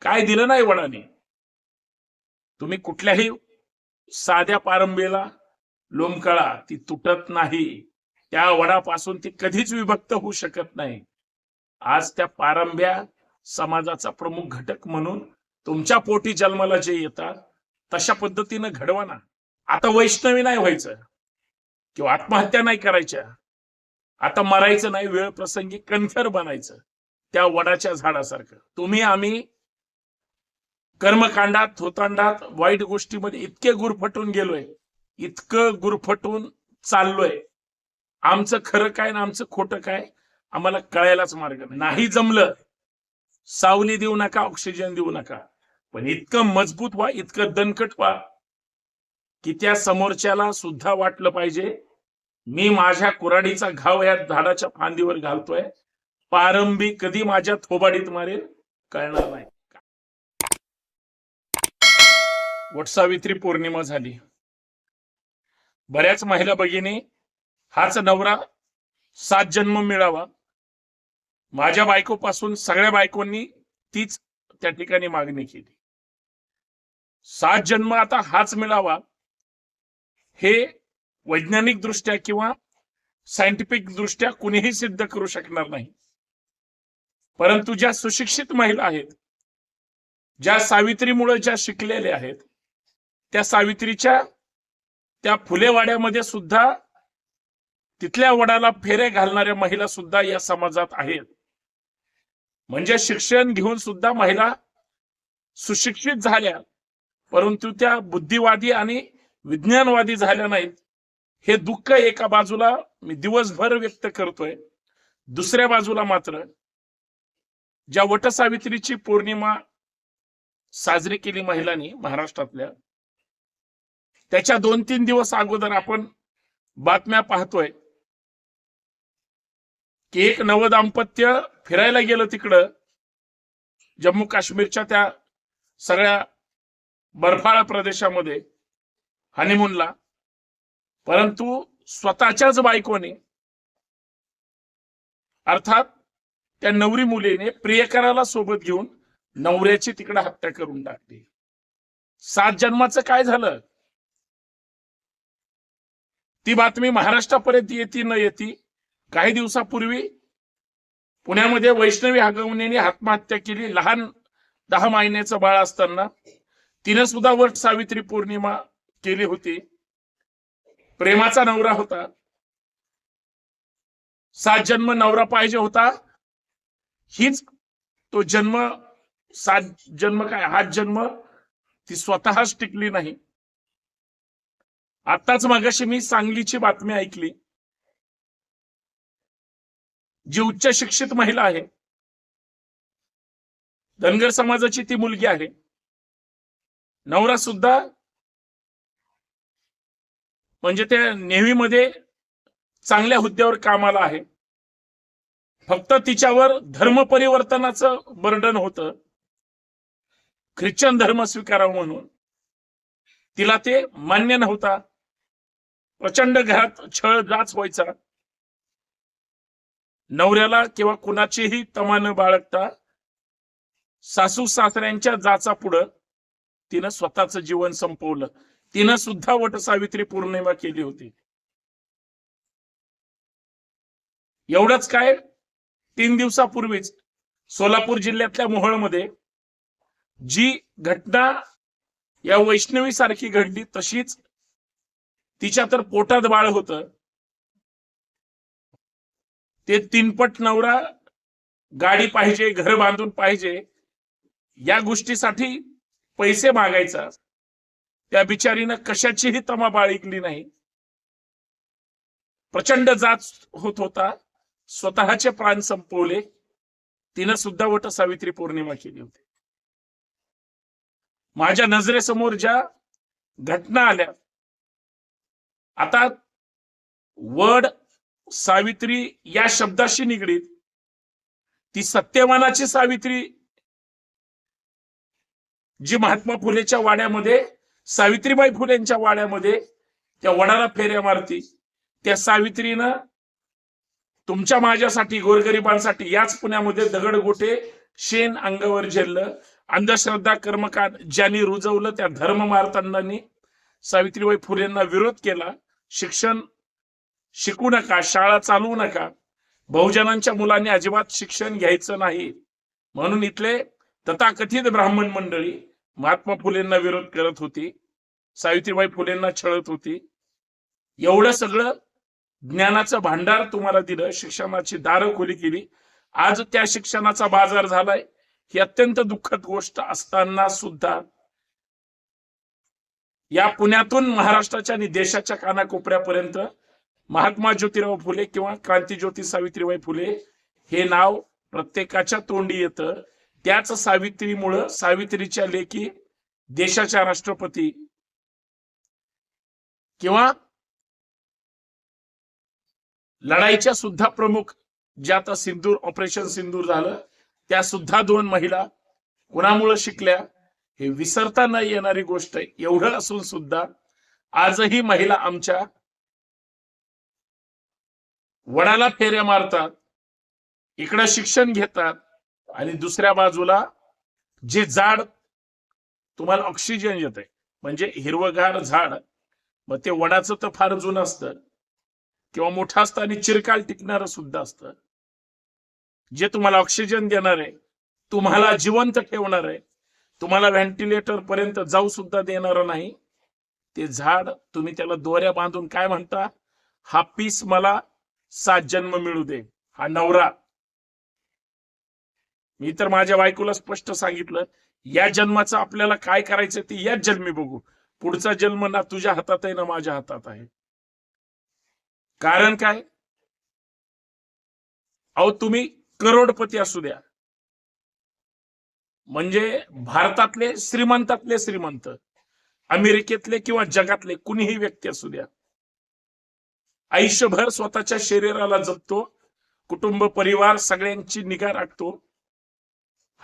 काय दिलं नाही वडाने. तुम्ही कुठल्याही साध्या पारंबीला लोमकळा ती तुटत नाही. त्या वडापासून ती कधीच विभक्त होऊ शकत नाही. आज त्या पारंब्या समाजाचा प्रमुख घटक म्हणून तुमच्या पोटी जन्माला जे येतात तशा पद्धतीनं घडवा ना. आता वैष्णवी नाही व्हायचं. किंवा आत्महत्या नाही करायच्या. आता मरायचं नाही वेळ प्रसंगी कणखर बनायचं. त्या वडाच्या झाडासारखं. तुम्ही आम्ही कर्मकांडात थोतांडात वाईट गोष्टीमध्ये इतके गुरफटून गेलोय इतकं गुरफटून चाललोय. आमचं खरं काय ना आमचं खोटं काय आम्हाला कळायलाच मार्ग नाही. जमलं सावली देऊ नका ऑक्सिजन देऊ नका. पण इतकं मजबूत व्हा इतकं दणकट व्हा की त्या समोरच्याला सुद्धा वाटलं पाहिजे मी माझ्या कुराडीचा घाव या झाडाच्या फांदीवर घालतोय पारंबी कधी माझ्या थोबाडीत मारेल कळणार नाही. वटसावित्री पौर्णिमा झाली. बऱ्याच महिला भगिनी हाच नवरा सात जन्म मिळावा. माझ्या बायकोपासून सगळ्या बायकोंनी तीच त्या ठिकाणी मागणी केली. सात जन्म आता हाच मिळावा हे वैज्ञानिक दृष्ट्या किंवा सायंटिफिक दृष्ट्या कुणीही सिद्ध करू शकणार नाही. परंतु ज्या सुशिक्षित महिला आहेत ज्या सावित्रीमुळे ज्या शिकलेल्या आहेत त्या सावित्रीच्या त्या फुलेवाड्यामध्ये सुद्धा तिथल्या वडाला फेरे घालणाऱ्या महिला सुद्धा या समाजात आहेत. म्हणजे शिक्षण घेऊन सुद्धा महिला सुशिक्षित झाल्या परंतु त्या बुद्धिवादी आणि विज्ञानवादी झाल्या नाहीत. हे दुःख एका बाजूला मी दिवसभर व्यक्त करतोय दुसऱ्या बाजूला मात्र ज्या वटसावित्रीची पौर्णिमा साजरी केली महिलांनी महाराष्ट्रातल्या त्याच्या दोन तीन दिवस अगोदर आपण बातम्या पाहतोय की एक नवदाम्पत्य फिरायला गेलं तिकडं. जम्मू काश्मीरच्या त्या सगळ्या बर्फाळ प्रदेशामध्ये हनीमूनला परंतु स्वतःच्याच बायकोने अर्थात त्या नवरी मुलीने प्रियकराला सोबत घेऊन नवऱ्याची तिकडे हत्या करून टाकली. सात जन्माचं काय झालं? ती बातमी महाराष्ट्रापर्यंत येती न येती काही दिवसापूर्वी पुण्यामध्ये वैष्णवी हगवणेने आत्महत्या केली. लहान दहा महिन्याचं बाळ असताना तिनं सुद्धा वट सावित्री पौर्णिमा केली होती. प्रेमाचा नवरा होता. सात जन्म नवरा पाहिजे होता. हीच तो जन्म सात जन्म काय? हाच जन्म ती स्वतःच टिकली नाही. आताच मागाशी मी सांगलीची बातमी ऐकली. जी उच्च शिक्षित महिला आहे. धनगर समाजाची ती मुलगी आहे. नवरा सुद्धा म्हणजे त्या नेव्हीमध्ये चांगल्या हुद्द्यावर कामाला आहे. फक्त तिच्यावर धर्म परिवर्तनाचं बर्डन होतं. ख्रिश्चन धर्म स्वीकारावं म्हणून. तिला ते मान्य नव्हता. प्रचंड घरात छळ जाच व्हायचा. नवऱ्याला किंवा कुणाचीही तमा न बाळगता सासू सासऱ्यांच्या जाचा पुढं तिनं स्वतःच जीवन संपवलं. तिनं सुद्धा वटसावित्री पौर्णिमा केली होती. एवढंच काय? तीन दिवसापूर्वीच सोलापूर जिल्ह्यातल्या मोहळमध्ये जी घटना या वैष्णवी सारखी घडली तशीच तिच्या तर पोटात बाळ होत. ते तीनपट नवरा गाडी पाहिजे घर बांधून पाहिजे या गोष्टीसाठी पैसे मागायचा. त्या बिचारीनं कशाचीही तमा बाळगली नाही. प्रचंड जात होत होता. स्वतःचे प्राण संपवले. तिनं सुद्धा वट सावित्री पौर्णिमा केली होती. माझ्या नजरेसमोर ज्या घटना आल्या आता वड सावित्री या शब्दाशी निगडीत ती सत्यवानाची सावित्री जी महात्मा फुलेच्या वाड्यामध्ये सावित्रीबाई फुलेंच्या वाड्यामध्ये त्या वडाला फेऱ्या मारती त्या सावित्रीनं तुमच्या माझ्यासाठी गोरगरिबांसाठी याच पुण्यामध्ये दगड गोटे शेण अंगावर झेललं अंधश्रद्धा कर्मकांड ज्यांनी रुजवलं त्या धर्म मारतांनी सावित्रीबाई फुलेंना विरोध केला. शिक्षण शिकू नका शाळा चालवू नका. बहुजनांच्या मुलांनी अजिबात शिक्षण घ्यायचं नाही. म्हणून इथले तथाकथित ब्राह्मण मंडळी महात्मा फुलेंना विरोध करत होती सावित्रीबाई फुलेंना छळत होती. एवढं सगळं ज्ञानाचं भांडार तुम्हाला दिलं शिक्षणाची दारं खुली केली. आज त्या शिक्षणाचा बाजार झालाय. ही अत्यंत दुःखद गोष्ट असताना सुद्धा या पुण्यातून महाराष्ट्राच्या आणि देशाच्या कानाकोपऱ्यापर्यंत महात्मा ज्योतिराव फुले किंवा क्रांतीज्योती सावित्रीबाई फुले हे नाव प्रत्येकाच्या तोंडी येतं. त्याच सावित्रीमुळं सावित्रीच्या लेखी देशाच्या राष्ट्रपती किंवा लढाईच्या सुद्धा प्रमुख ज्या आता सिंदूर ऑपरेशन सिंदूर झालं त्या सुद्धा दोन महिला कुणामुळं शिकल्या? हे विसरता न येणारी गोष्ट आहे. एवढं असून सुद्धा आजही महिला आमच्या वडाला फेऱ्या मारतात इकडं शिक्षण घेतात आणि दुसऱ्या बाजूला जे झाड तुम्हाला ऑक्सिजन येत आहे म्हणजे हिरवगार झाड मग ते वडाचं तर फार जुनं असतं. किंवा मोठं असतं आणि चिरकाल टिकणारं सुद्धा असतं. जे तुम्हाला ऑक्सिजन देणार आहे तुम्हाला जिवंत ठेवणार आहे तुम्हाला व्हेंटिलेटर पर्यंत जाऊ सुद्धा देणार नाही. ते झाड तुम्ही त्याला दोऱ्या बांधून काय म्हणता? हा पीस मला सात जन्म मिळू दे. हा नवरा. मी तर माझ्या बायकोला स्पष्ट सांगितलं या जन्माचं आपल्याला काय करायचं ते याच जन्मी बघू. पुढचा जन्म ना तुझ्या हातात आहे ना माझ्या हातात आहे. कारण काय? अहो तुम्ही करोडपती असू द्या. म्हणजे भारतातले श्रीमंतातले श्रीमंत अमेरिकेतले किंवा जगातले कुणीही व्यक्ती असू द्या. आयुष्यभर स्वतःच्या शरीराला जपतो कुटुंब परिवार सगळ्यांची निगा राखतो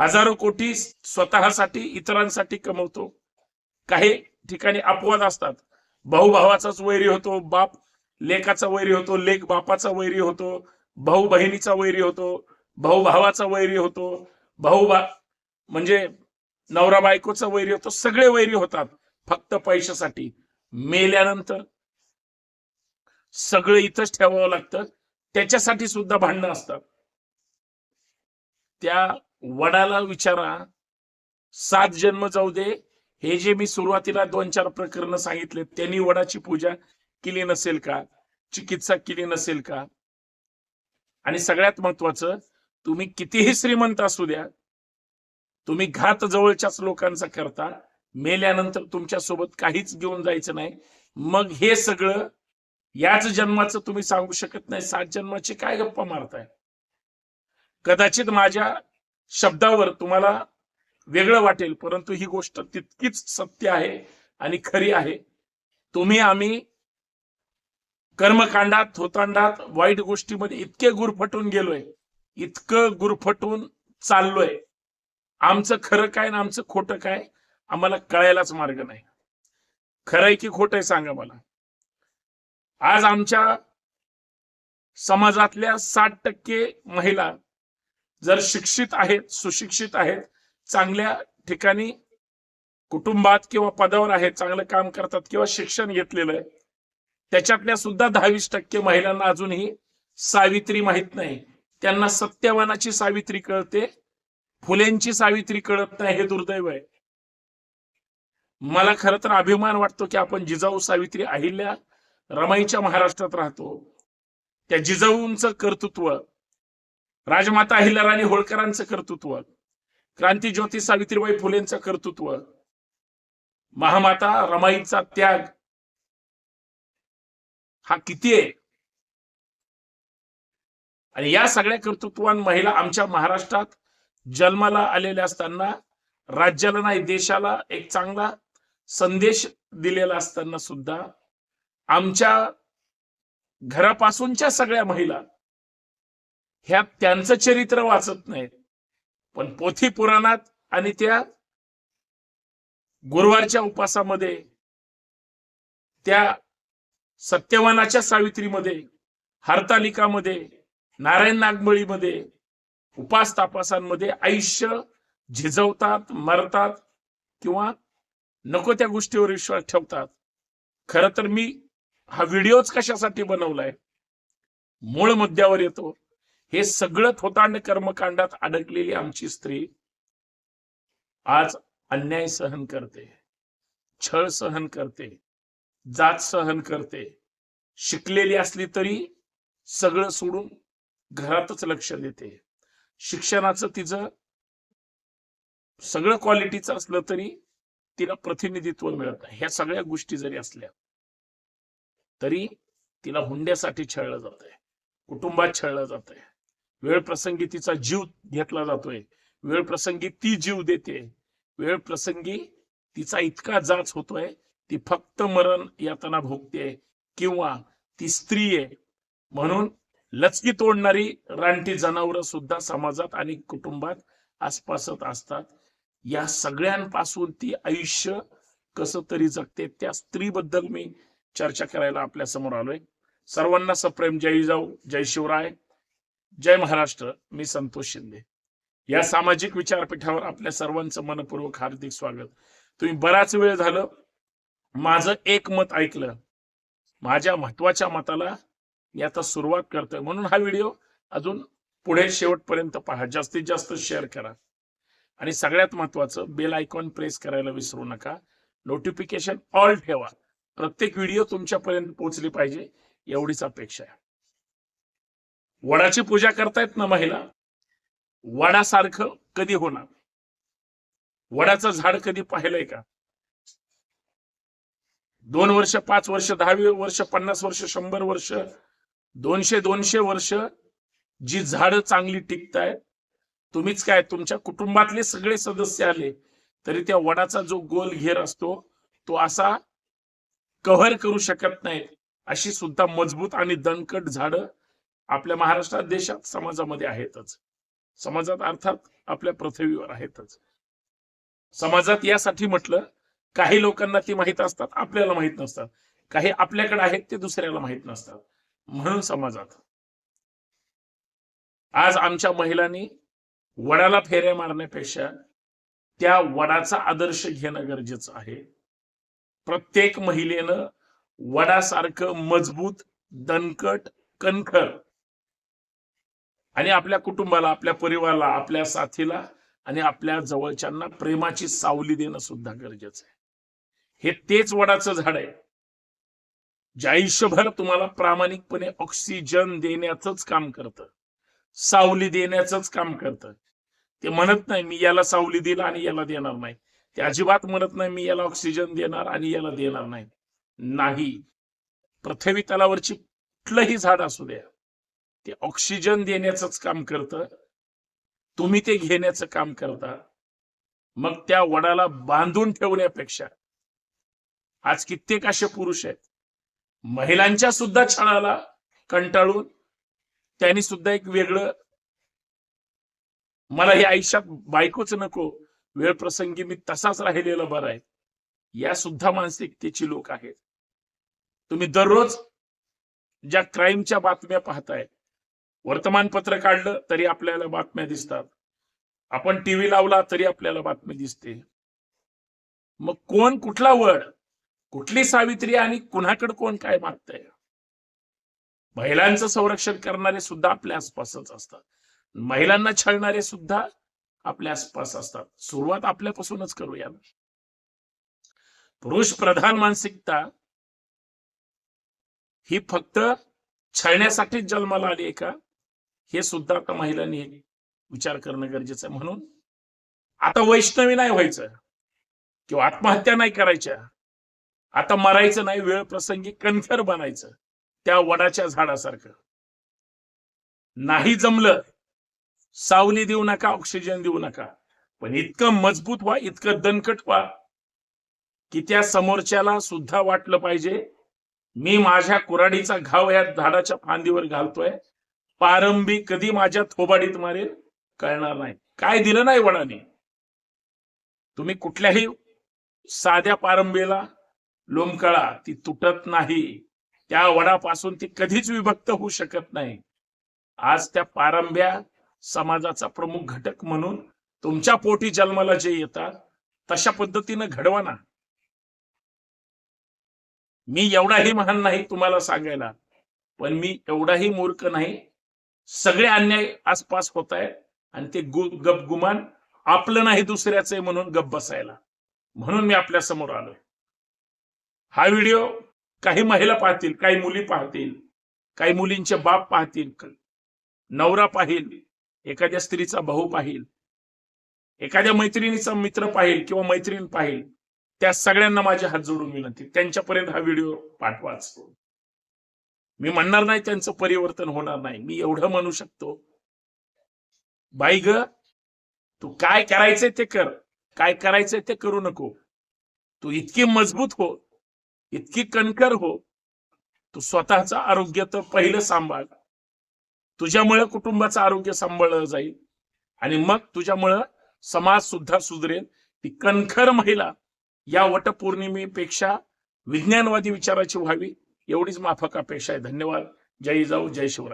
हजारो कोटी स्वतःसाठी इतरांसाठी कमवतो. काही ठिकाणी अपवाद असतात. भाऊ भावाचाच वैरी होतो बाप लेखाचा वैरी होतो लेख बापाचा वैरी होतो भाऊ बहिणीचा वैरी होतो भाऊ भावाचा वैरी होतो. भाऊ बा म्हणजे नवरा बायकोचा वैरी होतो. सगळे वैरी होतात. फक्त पैशासाठी. मेल्यानंतर सगळं इथंच ठेवावं लागतं. त्याच्यासाठी सुद्धा भांडणं असतात. त्या वडाला विचारा सात जन्म जाऊ दे. हे जे मी सुरुवातीला दोन चार प्रकरण सांगितले त्यांनी वडाची पूजा केली नसेल का? चिकित्सा केली नसेल का? आणि सगळ्यात महत्वाचं तुम्ही कितीही श्रीमंत असू द्या तुम्ही घात जवळच्याच लोकांचा करता मेल्यानंतर तुमच्यासोबत काहीच घेऊन जायचं नाही. मग हे सगळं याच जन्माचं तुम्ही सांगू शकत नाही. सात जन्माची काय गप्पा मारताय? कदाचित माझ्या शब्दावर तुम्हाला वेगळं वाटेल परंतु ही गोष्ट तितकीच सत्य आहे आणि खरी आहे. तुम्ही आम्ही कर्मकांडात थोतांडात वाईट गोष्टीमध्ये इतके गुरफटून गेलोय इतकं गुरफटून चाललोय. आमचं खरं काय ना आमचं खोटं काय आम्हाला कळायलाच मार्ग नाही. खरं आहे की खोट आहे सांगा मला. आज आमच्या समाजातल्या साठ टक्के महिला जर शिक्षित आहेत सुशिक्षित आहेत चांगल्या ठिकाणी कुटुंबात किंवा पदावर आहेत चांगलं काम करतात किंवा शिक्षण घेतलेलं आहे त्याच्यातल्या सुद्धा दहावीस टक्के महिलांना अजूनही सावित्री माहीत नाही. त्यांना सत्यवानाची सावित्री कळते. फुलेंची सावित्री कळत नाही हे दुर्दैव आहे. मला खर तर अभिमान वाटतो की आपण जिजाऊ सावित्री अहिल्या रमाईच्या महाराष्ट्रात राहतो. त्या जिजाऊंचं कर्तृत्व राजमाता अहिल्या राणी होळकरांचं कर्तृत्व क्रांती ज्योती सावित्रीबाई फुलेंचं कर्तृत्व महामाता रमाईचा त्याग हा किती आहे? आणि या सगळ्या कर्तृत्वान महिला आमच्या महाराष्ट्रात जन्माला आलेल्या असताना राज्याला नाही देशाला एक चांगला संदेश दिलेला असताना सुद्धा आमच्या घरापासूनच्या सगळ्या महिला ह्या त्यांचं चरित्र वाचत नाहीत. पण पोथी पुराणात आणि त्या गुरुवारच्या उपासामध्ये त्या सत्यवानाच्या सावित्रीमध्ये हरतालिकामध्ये नारायण नागबळीमध्ये उपास तापासांमध्ये आयुष्य झिजवतात मरतात किंवा नको त्या गोष्टीवर विश्वास ठेवतात. खर तर मी हा व्हिडिओच कशासाठी बनवलाय? मूळ मुद्द्यावर येतो. हे सगळं थोतांड कर्मकांडात अडकलेली आमची स्त्री आज अन्याय सहन करते छळ सहन करते जात सहन करते. शिकलेली असली तरी सगळं सोडून घरातच लक्ष देते. शिक्षणाचं तिचं सगळं क्वालिटीचं असलं तरी तिला प्रतिनिधित्व मिळत नाही. ह्या सगळ्या गोष्टी जरी असल्या तरी तिला हुंड्यासाठी छळलं जात आहे कुटुंबात छळलं जात आहे वेळ प्रसंगी तिचा जीव घेतला जातोय. वेळ प्रसंगी ती जीव देते. वेळ प्रसंगी तिचा इतका जाच होतोय ती फक्त मरण यातना भोगते किंवा ती स्त्री आहे. म्हणून लचकी तोडणारी रानटी जनावरं सुद्धा समाजात आणि कुटुंबात आसपासत असतात. या सगळ्यांपासून ती आयुष्य कसं तरी जगते त्या स्त्रीबद्दल मी चर्चा करायला आपल्यासमोर आलोय. सर्वांना सप्रेम. जय जाऊ जय शिवराय. जय महाराष्ट्र. मी संतोष शिंदे. या सामाजिक विचारपीठावर आपल्या सर्वांचं मनपूर्वक हार्दिक स्वागत. तुम्ही बराच वेळ झालं. माझं एक मत ऐकलं. माझ्या महत्त्वाच्या मताला मी आता सुरुवात करतोय. म्हणून हा व्हिडिओ अजून पुढे शेवटपर्यंत पहा. जास्तीत जास्त शेअर करा. आणि सगळ्यात महत्वाचं बेल आयकॉन प्रेस करायला विसरू नका. नोटिफिकेशन ऑल ठेवा. प्रत्येक व्हिडिओ तुमच्यापर्यंत पोहोचली पाहिजे एवढीच अपेक्षा आहे. वडाची पूजा करतायत ना महिला? वडासारखं कधी होणार? वडाचं झाड कधी पाहिलंय का? दोन वर्ष पाच वर्ष दहावी वर्ष पन्नास वर्ष शंभर वर्ष दोनशे दोनशे वर्ष जी झाडं चांगली टिकतायत तुम्हीच काय तुमच्या कुटुंबातले सगळे सदस्य आले तरी त्या वडाचा जो गोल घेर असतो तो असा कव्हर करू शकत नाही अशी सुद्धा मजबूत आणि दणकट झाडं आपल्या महाराष्ट्रात देशात समाजामध्ये आहेतच. समाजात अर्थात आपल्या पृथ्वीवर आहेतच. समाजात यासाठी म्हटलं काही लोकांना ती माहीत असतात आपल्याला माहीत नसतात. काही आपल्याकडे आहेत ते दुसऱ्याला माहीत नसतात. म्हणून समाजात. आज आमच्या महिलांनी वडाला फेऱ्या मारण्यापेक्षा त्या वडाचा आदर्श घेणं गरजेचं आहे. प्रत्येक महिलेनं वडासारखं मजबूत दणकट कणखर आणि आपल्या कुटुंबाला आपल्या परिवाराला आपल्या साथीला आणि आपल्या जवळच्यांना प्रेमाची सावली देणं सुद्धा गरजेचं आहे. हे तेच वडाचं झाड आहे. जे आयुष्यभर तुम्हाला प्रामाणिकपणे ऑक्सिजन देण्याचंच काम करतं सावली देण्याचंच काम करतं ते म्हणत नाही मी याला सावली दिला आणि याला देणार नाही. ते अजिबात म्हणत नाही मी याला ऑक्सिजन देणार आणि याला देणार नाही. नाही. पृथ्वी तलावरची कुठलंही झाड असू द्या ते ऑक्सिजन देण्याचंच काम करतं. तुम्ही ते घेण्याचं काम करता. मग त्या वडाला बांधून ठेवण्यापेक्षा आज कित्येक असे पुरुष आहेत महिलांच्या सुद्धा छळाला कंटाळून त्यांनी सुद्धा एक वेगळं मला हे आयुष्यात बायकोच नको वेळ प्रसंगी मी तसाच राहिलेला बरा आहे. या सुद्धा मानसिकतेची लोक आहेत. तुम्ही दररोज ज्या क्राईमच्या बातम्या पाहताय वर्तमानपत्र काढलं तरी आपल्याला बातम्या दिसतात. आपण टीव्ही लावला तरी आपल्याला बातमी दिसते. मग कोण कुठला वड कुठली सावित्री आणि कुणाकडे कोण काय मागतंय? महिलांचं संरक्षण करणारे सुद्धा आपल्या आसपासच असतात. महिलांना छळणारे सुद्धा आपल्या आसपास असतात. सुरुवात आपल्यापासूनच करूया पुरुष प्रधान मानसिकता ही फक्त छळण्यासाठीच जन्माला आली आहे का? हे सुद्धा आता महिलांनी विचार करणं गरजेचं आहे. म्हणून आता वैष्णवी नाही व्हायचं किंवा आत्महत्या नाही करायच्या. आता मरायचं नाही वेळ प्रसंगी कणखर बनायचं त्या वडाच्या झाडासारखं. नाही जमलं सावली देऊ नका ऑक्सिजन देऊ नका पण इतकं मजबूत व्हा इतकं दणकट व्हा की त्या समोरच्याला सुद्धा वाटलं पाहिजे मी माझ्या कुराडीचा घाव या झाडाच्या फांदीवर घालतोय पारंबी कधी माझ्या थोबाडीत मारेल कळणार नाही. काय दिलं नाही वडाने? तुम्ही कुठल्याही साध्या पारंबीला लोमकळा ती तुटत नाही. त्या वडापासून ती कधीच विभक्त होऊ शकत नाही. आज त्या पारंब्या समाजाचा प्रमुख घटक म्हणून तुमच्या पोटी जन्माला जे येतात तशा पद्धतीनं घडवा ना. मी एवढाही महान नाही तुम्हाला सांगायला पण मी एवढाही मूर्ख नाही. सगळे अन्याय आसपास होत आहे आणि ते गु गप गुमान आपलं नाही दुसऱ्याचं आहे म्हणून गप बसायला. म्हणून मी आपल्यासमोर आलोय. हा व्हिडिओ काही महिला पाहतील काही मुली पाहतील काही मुलींचे बाप पाहतील नवरा पाहिल एखाद्या स्त्रीचा भाऊ पाहिल एखाद्या मैत्रिणीचा मित्र पाहिल किंवा मैत्रीण पाहिल त्या सगळ्यांना माझे हात जोडून विनंती. त्यांच्यापर्यंत हा व्हिडिओ पाठवाच. मी म्हणणार नाही त्यांचं परिवर्तन होणार नाही. मी एवढं म्हणू शकतो. बाई ग तू काय करायचंय ते कर. काय करायचंय ते करू नको. तू इतकी मजबूत हो. इतकी कणकर हो. तू स्वतःचं आरोग्य तर पहिलं सांभाळ. तुझ्यामुळे कुटुंबाचं आरोग्य सांभाळलं जाईल. आणि मग तुझ्यामुळं समाज सुद्धा सुधरेल. ती कणखर महिला या वटपौर्णिमेपेक्षा विज्ञानवादी विचाराची व्हावी एवढीच माफक अपेक्षा आहे. धन्यवाद. जय जाऊ जय शिवराय.